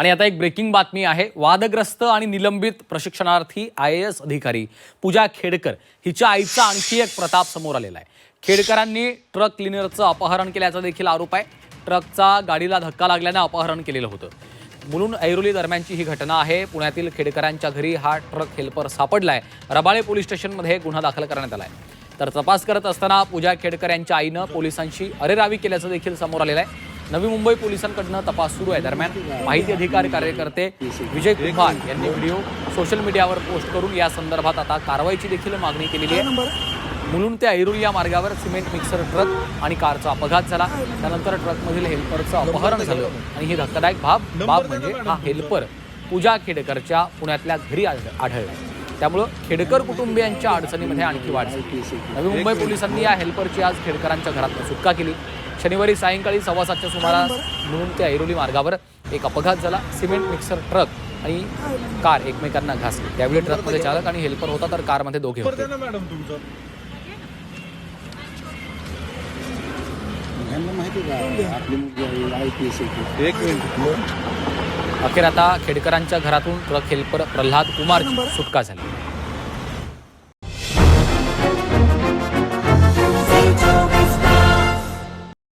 आणि आता एक ब्रेकिंग बातमी आहे. वादग्रस्त आणि निलंबित प्रशिक्षणार्थी आय ए एस अधिकारी पूजा खेडकर हिच्या आईचा आणखी एक प्रताप समोर आलेला आहे. खेडकरांनी ट्रक क्लिनरचं अपहरण केल्याचा देखील आरोप आहे. ट्रकचा गाडीला धक्का लागल्याने अपहरण केलेलं होतं. मुलून ऐरोली दरम्यानची ही घटना आहे. पुण्यातील खेडकरांच्या घरी हा ट्रक हेल्पर सापडलाय. रबाळे पोलीस स्टेशनमध्ये गुन्हा दाखल करण्यात आलाय. तर तपास करत असताना पूजा खेडकर यांच्या आईनं पोलिसांशी अरेरावी केल्याचं देखील समोर आलेलं आहे. नवी मुंबई पोलिसांकडनं तपास सुरू आहे. दरम्यान माहिती अधिकार कार्यकर्ते विजय कुमार यांनी व्हिडिओ सोशल मीडियावर पोस्ट करून या संदर्भात आता कारवाईची देखील मागणी केलेली आहे. मुलुंड ते ऐरोली या मार्गावर सिमेंट मिक्सर ट्रक आणि कारचा अपघात झाला. त्यानंतर ट्रकमधील हेल्परचं अपहरण झालं आणि ही धक्कादायक बाब बाब म्हणजे हा हेल्पर पूजा खेडकरच्या पुण्यातल्या घरी आढळला. त्यामुळं खेडकर कुटुंबियांच्या अडचणीमध्ये आणखी वाढ झाली. नवी मुंबई पोलिसांनी या हेल्परची आज खेडकरांच्या घरात सुटका केली. शनिवारी सायंकाळी सव्वा सातच्या सुमारास मुलुंड ते ऐरोली मार्गावर एक अपघात झाला. सिमेंट मिक्सर ट्रक आणि कार एकमेकांना घासली. त्यावेळी ट्रकमध्ये चालक आणि हेल्पर होता तर कारमध्ये दोघे होते. एक मिनिट. अखेर आता खेडकरांच्या घरातून ट्रक हेल्पर प्रल्हाद कुमारची सुटका झाली.